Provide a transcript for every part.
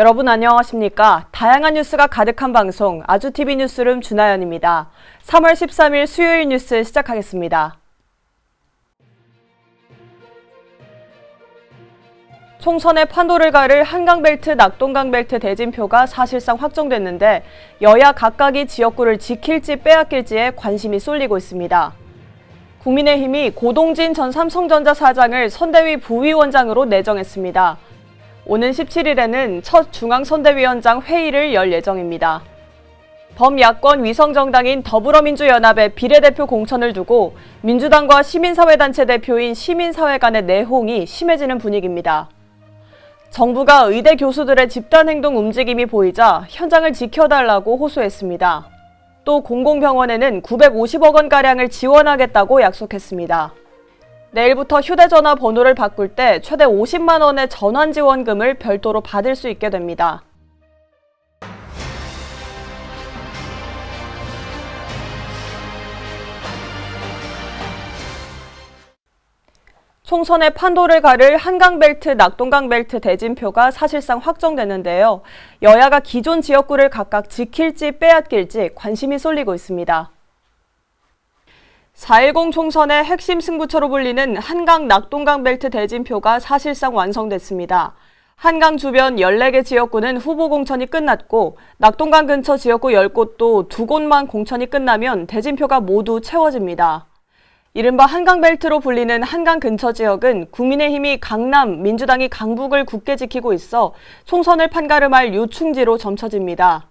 여러분 안녕하십니까? 다양한 뉴스가 가득한 방송 아주TV 뉴스룸 준하연입니다. 3월 13일 수요일 뉴스 시작하겠습니다. 총선의 판도를 가를 한강벨트, 낙동강벨트 대진표가 사실상 확정됐는데 여야 각각이 지역구를 지킬지 빼앗길지에 관심이 쏠리고 있습니다. 국민의힘이 고동진 전 삼성전자 사장을 선대위 부위원장으로 내정했습니다. 오는 17일에는 첫 중앙선대위원장 회의를 열 예정입니다. 범야권 위성정당인 더불어민주연합의 비례대표 공천을 두고 민주당과 시민사회단체 대표인 시민사회 간의 내홍이 심해지는 분위기입니다. 정부가 의대 교수들의 집단행동 움직임이 보이자 현장을 지켜달라고 호소했습니다. 또 공공병원에는 950억 원가량을 지원하겠다고 약속했습니다. 내일부터 휴대전화 번호를 바꿀 때 최대 50만 원의 전환 지원금을 별도로 받을 수 있게 됩니다. 총선의 판도를 가를 한강벨트, 낙동강벨트 대진표가 사실상 확정됐는데요. 여야가 기존 지역구를 각각 지킬지 빼앗길지 관심이 쏠리고 있습니다. 4.10 총선의 핵심 승부처로 불리는 한강 낙동강 벨트 대진표가 사실상 완성됐습니다. 한강 주변 14개 지역구는 후보 공천이 끝났고 낙동강 근처 지역구 10곳도 두 곳만 공천이 끝나면 대진표가 모두 채워집니다. 이른바 한강벨트로 불리는 한강 근처 지역은 국민의힘이 강남, 민주당이 강북을 굳게 지키고 있어 총선을 판가름할 요충지로 점쳐집니다.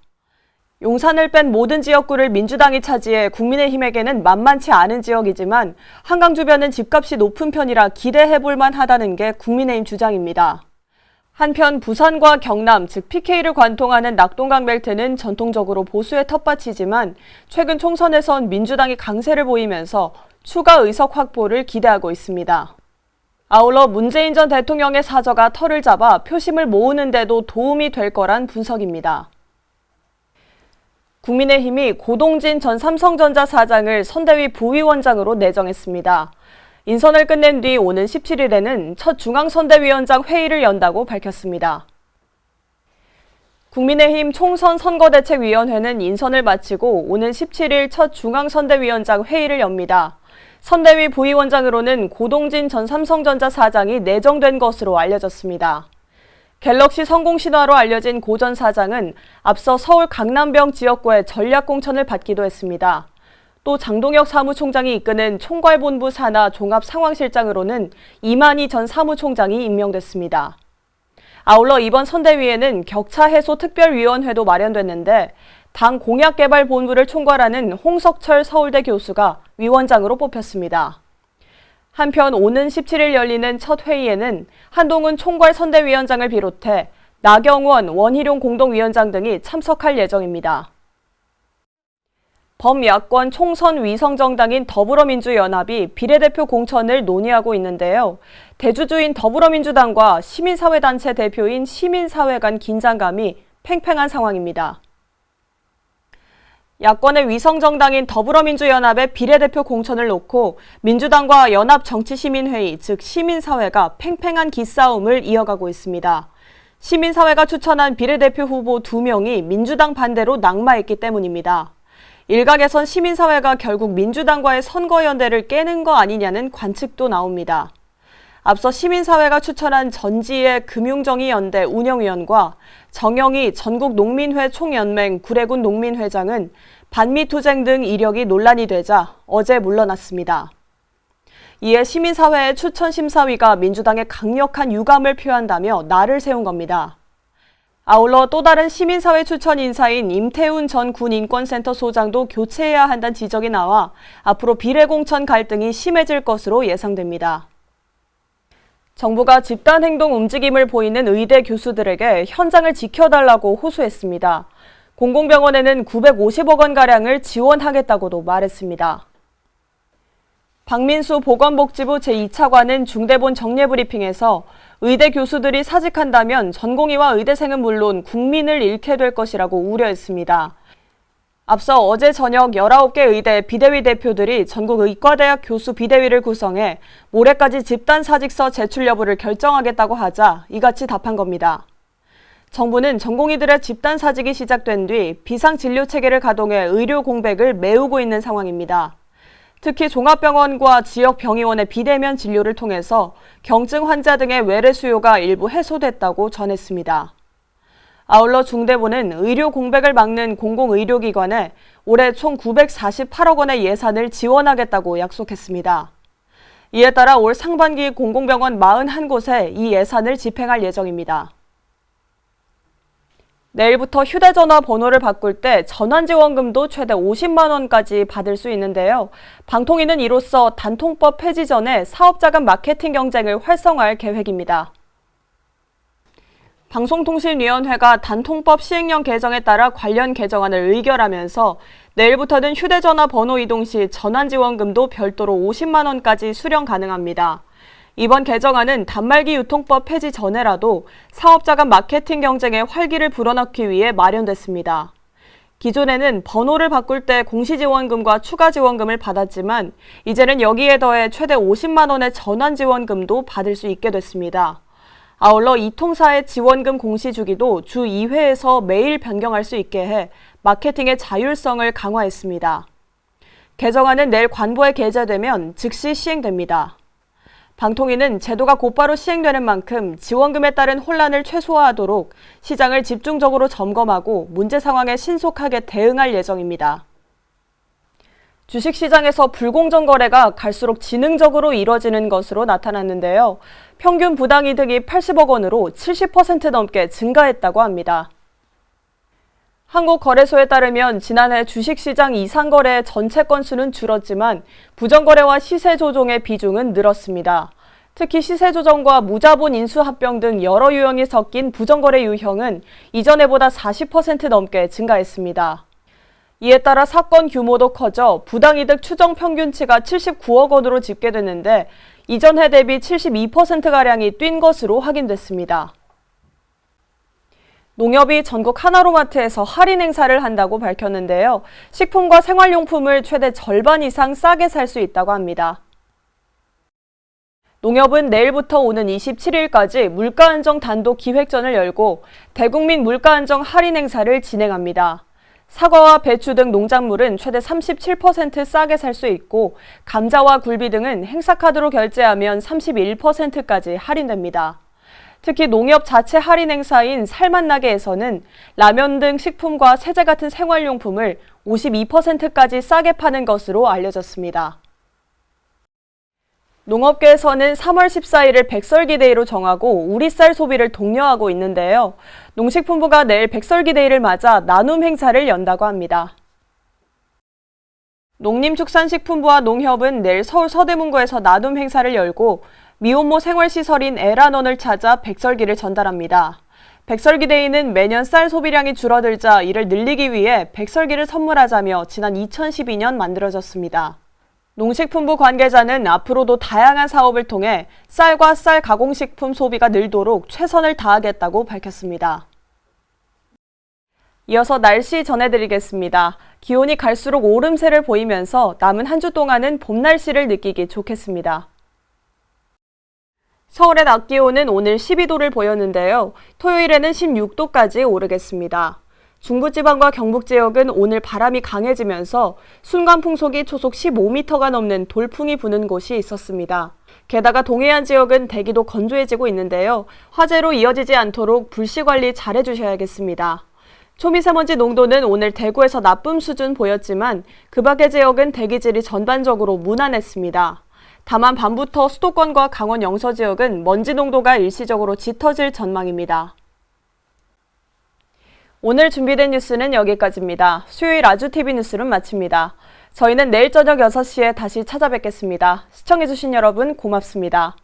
용산을 뺀 모든 지역구를 민주당이 차지해 국민의힘에게는 만만치 않은 지역이지만 한강 주변은 집값이 높은 편이라 기대해 볼 만 하다는 게 국민의힘 주장입니다. 한편 부산과 경남, 즉 PK를 관통하는 낙동강 벨트는 전통적으로 보수의 텃밭이지만 최근 총선에선 민주당이 강세를 보이면서 추가 의석 확보를 기대하고 있습니다. 아울러 문재인 전 대통령의 사저가 털을 잡아 표심을 모으는데도 도움이 될 거란 분석입니다. 국민의힘이 고동진 전 삼성전자 사장을 선대위 부위원장으로 내정했습니다. 인선을 끝낸 뒤 오는 17일에는 첫 중앙선대위원장 회의를 연다고 밝혔습니다. 국민의힘 총선 선거대책위원회는 인선을 마치고 오는 17일 첫 중앙선대위원장 회의를 엽니다. 선대위 부위원장으로는 고동진 전 삼성전자 사장이 내정된 것으로 알려졌습니다. 갤럭시 성공 신화로 알려진 고전 사장은 앞서 서울 강남병 지역구의 전략 공천을 받기도 했습니다. 또 장동혁 사무총장이 이끄는 총괄본부 산하 종합상황실장으로는 이만희 전 사무총장이 임명됐습니다. 아울러 이번 선대위에는 격차 해소 특별위원회도 마련됐는데 당 공약개발본부를 총괄하는 홍석철 서울대 교수가 위원장으로 뽑혔습니다. 한편 오는 17일 열리는 첫 회의에는 한동훈 총괄 선대위원장을 비롯해 나경원 원희룡 공동위원장 등이 참석할 예정입니다. 범야권 총선 위성정당인 더불어민주연합이 비례대표 공천을 논의하고 있는데요. 대주주인 더불어민주당과 시민사회단체 대표인 시민사회 간 긴장감이 팽팽한 상황입니다. 야권의 위성정당인 더불어민주연합의 비례대표 공천을 놓고 민주당과 연합정치시민회의, 즉 시민사회가 팽팽한 기싸움을 이어가고 있습니다. 시민사회가 추천한 비례대표 후보 2명이 민주당 반대로 낙마했기 때문입니다. 일각에선 시민사회가 결국 민주당과의 선거연대를 깨는 거 아니냐는 관측도 나옵니다. 앞서 시민사회가 추천한 전지의 금융정의연대 운영위원과 정영희 전국 농민회 총연맹 구례군 농민회장은 반미투쟁 등 이력이 논란이 되자 어제 물러났습니다. 이에 시민사회의 추천심사위가 민주당의 강력한 유감을 표한다며 날을 세운 겁니다. 아울러 또 다른 시민사회 추천 인사인 임태훈 전 군인권센터 소장도 교체해야 한다는 지적이 나와 앞으로 비례공천 갈등이 심해질 것으로 예상됩니다. 정부가 집단 행동 움직임을 보이는 의대 교수들에게 현장을 지켜달라고 호소했습니다. 공공병원에는 950억 원가량을 지원하겠다고도 말했습니다. 박민수 보건복지부 제2차관은 중대본 정례 브리핑에서 의대 교수들이 사직한다면 전공의와 의대생은 물론 국민을 잃게 될 것이라고 우려했습니다. 앞서 어제 저녁 19개 의대 비대위 대표들이 전국 의과대학 교수 비대위를 구성해 모레까지 집단 사직서 제출 여부를 결정하겠다고 하자 이같이 답한 겁니다. 정부는 전공의들의 집단 사직이 시작된 뒤 비상 진료 체계를 가동해 의료 공백을 메우고 있는 상황입니다. 특히 종합병원과 지역 병의원의 비대면 진료를 통해서 경증 환자 등의 외래 수요가 일부 해소됐다고 전했습니다. 아울러 중대부는 의료 공백을 막는 공공의료기관에 올해 총 948억 원의 예산을 지원하겠다고 약속했습니다. 이에 따라 올 상반기 공공병원 41곳에 이 예산을 집행할 예정입니다. 내일부터 휴대전화 번호를 바꿀 때 전환지원금도 최대 50만 원까지 받을 수 있는데요. 방통위는 이로써 단통법 폐지 전에 사업자 간 마케팅 경쟁을 활성화할 계획입니다. 방송통신위원회가 단통법 시행령 개정에 따라 관련 개정안을 의결하면서 내일부터는 휴대전화 번호 이동 시 전환지원금도 별도로 50만 원까지 수령 가능합니다. 이번 개정안은 단말기 유통법 폐지 전에라도 사업자 간 마케팅 경쟁에 활기를 불어넣기 위해 마련됐습니다. 기존에는 번호를 바꿀 때 공시지원금과 추가 지원금을 받았지만 이제는 여기에 더해 최대 50만 원의 전환 지원금도 받을 수 있게 됐습니다. 아울러 이 통사의 지원금 공시 주기도 주 2회에서 매일 변경할 수 있게 해 마케팅의 자율성을 강화했습니다. 개정안은 내일 관보에 게재되면 즉시 시행됩니다. 방통위는 제도가 곧바로 시행되는 만큼 지원금에 따른 혼란을 최소화하도록 시장을 집중적으로 점검하고 문제 상황에 신속하게 대응할 예정입니다. 주식시장에서 불공정 거래가 갈수록 지능적으로 이뤄지는 것으로 나타났는데요. 평균 부당이득이 80억 원으로 70% 넘게 증가했다고 합니다. 한국거래소에 따르면 지난해 주식시장 이상거래 전체 건수는 줄었지만 부정거래와 시세 조종의 비중은 늘었습니다. 특히 시세 조정과 무자본 인수 합병 등 여러 유형이 섞인 부정거래 유형은 이전에보다 40% 넘게 증가했습니다. 이에 따라 사건 규모도 커져 부당이득 추정 평균치가 79억 원으로 집계됐는데 이전 해 대비 72%가량이 뛴 것으로 확인됐습니다. 농협이 전국 하나로마트에서 할인 행사를 한다고 밝혔는데요. 식품과 생활용품을 최대 절반 이상 싸게 살 수 있다고 합니다. 농협은 내일부터 오는 27일까지 물가안정 단독 기획전을 열고 대국민 물가안정 할인 행사를 진행합니다. 사과와 배추 등 농작물은 최대 37% 싸게 살 수 있고 감자와 굴비 등은 행사카드로 결제하면 31%까지 할인됩니다. 특히 농협 자체 할인 행사인 살맛나게에서는 라면 등 식품과 세제 같은 생활용품을 52%까지 싸게 파는 것으로 알려졌습니다. 농업계에서는 3월 14일을 백설기데이로 정하고 우리 쌀 소비를 독려하고 있는데요. 농식품부가 내일 백설기데이를 맞아 나눔 행사를 연다고 합니다. 농림축산식품부와 농협은 내일 서울 서대문구에서 나눔 행사를 열고 미혼모 생활시설인 에라넌을 찾아 백설기를 전달합니다. 백설기데이는 매년 쌀 소비량이 줄어들자 이를 늘리기 위해 백설기를 선물하자며 지난 2012년 만들어졌습니다. 농식품부 관계자는 앞으로도 다양한 사업을 통해 쌀과 쌀 가공식품 소비가 늘도록 최선을 다하겠다고 밝혔습니다. 이어서 날씨 전해드리겠습니다. 기온이 갈수록 오름세를 보이면서 남은 한 주 동안은 봄 날씨를 느끼기 좋겠습니다. 서울의 낮 기온은 오늘 12도를 보였는데요. 토요일에는 16도까지 오르겠습니다. 중부지방과 경북 지역은 오늘 바람이 강해지면서 순간 풍속이 초속 15m가 넘는 돌풍이 부는 곳이 있었습니다. 게다가 동해안 지역은 대기도 건조해지고 있는데요. 화재로 이어지지 않도록 불씨 관리 잘 해 주셔야겠습니다. 초미세먼지 농도는 오늘 대구에서 나쁨 수준 보였지만 그 밖의 지역은 대기질이 전반적으로 무난했습니다. 다만 밤부터 수도권과 강원 영서 지역은 먼지 농도가 일시적으로 짙어질 전망입니다. 오늘 준비된 뉴스는 여기까지입니다. 수요일 아주TV 뉴스를 마칩니다. 저희는 내일 저녁 6시에 다시 찾아뵙겠습니다. 시청해주신 여러분 고맙습니다.